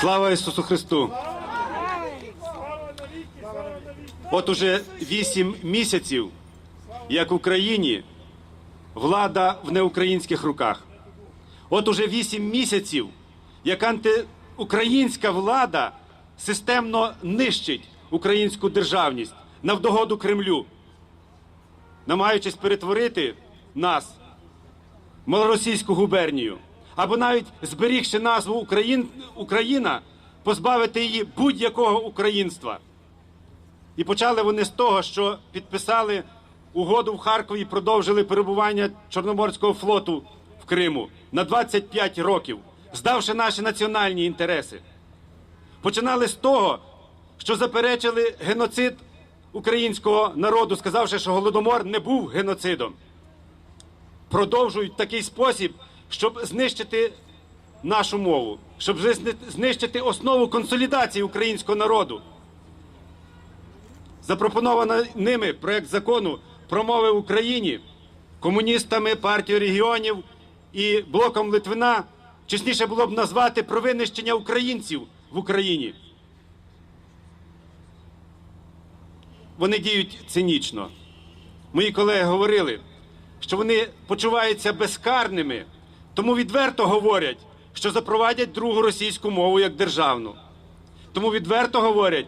Слава Ісусу Христу! От уже вісім місяців, як в Україні влада в неукраїнських руках. От уже вісім місяців, як антиукраїнська влада системно нищить українську державність на вдогоду Кремлю, намагаючись перетворити нас в малоросійську губернію, або навіть зберігши назву Україн, Україна, позбавити її будь-якого українства. І почали вони з того, що підписали угоду в Харкові і продовжили перебування Чорноморського флоту в Криму на 25 років, здавши наші національні інтереси. Починали з того, що заперечили геноцид українського народу, сказавши, що голодомор не був геноцидом. Продовжують такий спосіб, щоб знищити нашу мову, щоб знищити основу консолідації українського народу. Запропонований ними проект закону про мови в Україні комуністами, партією регіонів і блоком Литвина чесніше було б назвати про винищення українців в Україні. Вони діють цинічно. Мої колеги говорили, що вони почуваються безкарними, тому відверто говорять, що запровадять другу російську мову як державну. Тому відверто говорять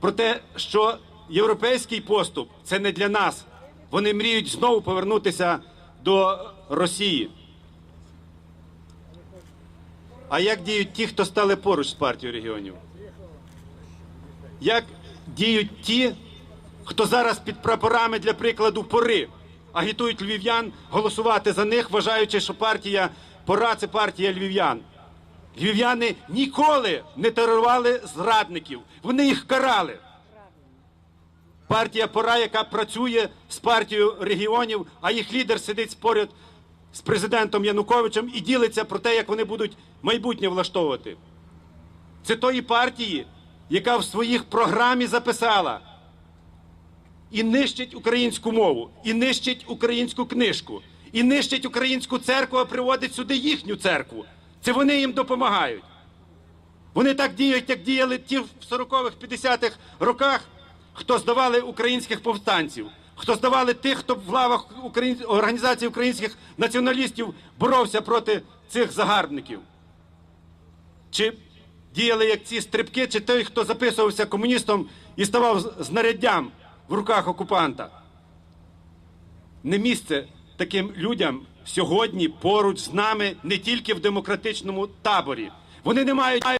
про те, що європейський поступ це не для нас. Вони мріють знову повернутися до Росії. А як діють ті, хто стали поруч з партією регіонів? Як діють ті, хто зараз під прапорами для прикладу пори агітують львів'ян голосувати за них, вважаючи, що партія пора це партія львів'ян? Львів'яни ніколи не терорували зрадників, вони їх карали. Партія пора, яка працює з партією регіонів, а їх лідер сидить поряд з президентом Януковичем і ділиться про те, як вони будуть майбутнє влаштовувати. Це тої партії, яка в своїх програмі записала і нищить українську мову, і нищить українську книжку, і нищить українську церкву, а приводить сюди їхню церкву. Це вони їм допомагають. Вони так діють, як діяли ті в 40-х, 50-х роках, хто здавали українських повстанців, хто здавали тих, хто в лавах Україн... організації українських націоналістів боровся проти цих загарбників. Чи діяли як ці стрибки, чи той, хто записувався комуністом і ставав знаряддям в руках окупанта. Не місце таким людям сьогодні поруч з нами не тільки в демократичному таборі. Вони не мають